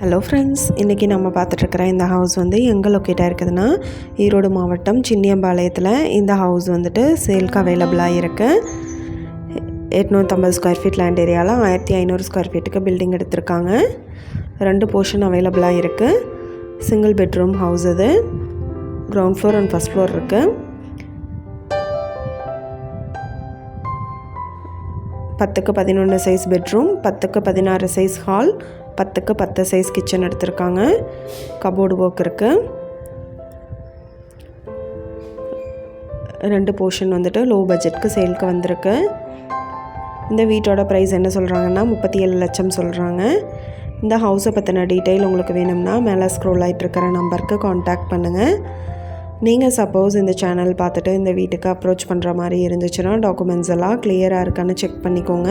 Hello friends இன்றைக்கி நம்ம பார்த்துட்ருக்குற இந்த ஹவுஸ் வந்து எங்கே லொக்கேட்டாக இருக்குதுன்னா ஈரோடு மாவட்டம் சின்னியம்பாளையத்தில் இந்த ஹவுஸ் வந்துட்டு சேல்க்கு அவைலபிளாக இருக்குது எட்நூற்றம்பது ஸ்கொயர் ஃபீட் லேண்ட் ஏரியாவில் ஆயிரத்தி ஐநூறு ஸ்கொயர் ஃபீட்டுக்கு பில்டிங் எடுத்திருக்காங்க. ரெண்டு போர்ஷன் அவைலபிளாக இருக்குது சிங்கிள் பெட்ரூம் ஹவுஸ் இது. Ground floor and first floor இருக்குது பத்துக்கு பதினொன்று சைஸ் பெட்ரூம் பத்துக்கு பதினாறு சைஸ் ஹால் பத்துக்கு பத்து சைஸ் கிச்சன் எடுத்திருக்காங்க. கபோர்டு ஒர்க் இருக்குது ரெண்டு போர்ஷன் வந்துட்டு லோ பட்ஜெட்க்கு சேல்க்கு வந்திருக்கு. இந்த வீட்டோட ப்ரைஸ் என்ன சொல்கிறாங்கன்னா முப்பத்தி ஏழு லட்சம் சொல்கிறாங்க இந்த ஹவுஸை பற்றின டீட்டெயில் உங்களுக்கு வேணும்னா மேலே ஸ்க்ரோல் ஆகிட்டு இருக்கிற நம்பருக்கு காண்டாக்ட் பண்ணுங்கள் நீங்கள் சப்போஸ் இந்த சேனல் பார்த்துட்டு இந்த வீட்டுக்கு அப்ரோச் பண்ணுற மாதிரி இருந்துச்சுன்னா டாக்குமெண்ட்ஸ் எல்லாம் கிளியராக இருக்கான்னு செக் பண்ணிக்கோங்க.